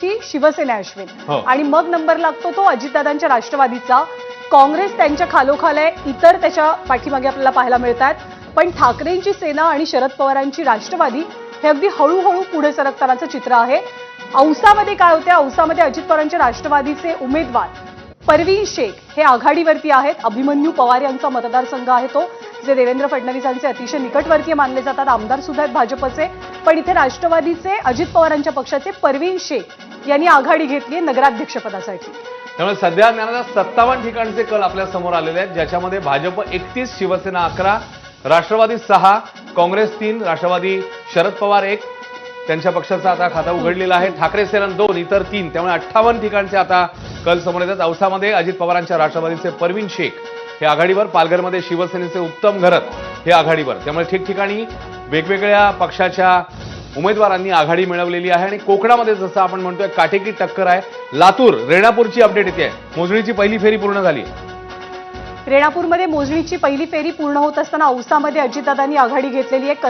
ची शिवसेना अश्विन. हो. आणि मग नंबर लागतो तो अजितदादांच्या राष्ट्रवादीचा. काँग्रेस त्यांच्या खालोखाल आहे इतर त्याच्या पाठीमागे आपल्याला पाहायला मिळतात. पण ठाकरेंची सेना आणि शरद पवारांची राष्ट्रवादी हे अगदी हळूहळू पुढे सरकतानाचं चित्र आहे. औसामध्ये काय होते औसामध्ये अजित पवारांच्या राष्ट्रवादीचे उमेदवार परवीन शेख हे आघाडीवरती आहेत. अभिमन्यू पवार यांचा मतदारसंघ आहे तो जे देवेंद्र फडणवीसांचे अतिशय निकटवर्तीय मानले जातात. आमदार सुद्धा आहेत भाजपचे. पण इथे राष्ट्रवादीचे अजित पवारांच्या पक्षाचे परवीन शेख यांनी आघाडी घेतली आहे नगराध्यक्षपदासाठी. त्यामुळे सध्या ज्ञानाच्या सत्तावन्न ठिकाणचे कल आपल्यासमोर आलेले आहेत ज्याच्यामध्ये भाजप एकतीस शिवसेना अकरा राष्ट्रवादी सहा काँग्रेस तीन राष्ट्रवादी शरद पवार एक. त्यांच्या पक्षाचा आता खाता उघडलेला आहे. ठाकरे सेना दोन इतर तीन. त्यामुळे अठ्ठावन्न ठिकाणचे आता कल समोर येतात. औसामध्ये अजित पवारांच्या राष्ट्रवादीचे परवीन शेख. हे आघाडीवर पालघरमध्ये शिवसेनेचे उत्तम घरत हे आघाडीवर. त्यामुळे ठिकठिकाणी वेगवेगळ्या पक्षाच्या उमेदवारांनी आघाडी मिळवलेली आहे आणि कोकणामध्ये जसं आपण म्हणतोय काटेकी टक्कर आहे. लातूर रेणापूरची अपडेट येते. मोजणीची पहिली फेरी पूर्ण झाली. रेणापूरमध्ये मोजणीची पहिली फेरी पूर्ण होत असताना औसामध्ये अजितदादांनी आघाडी घेतलेली आहे. कन्हा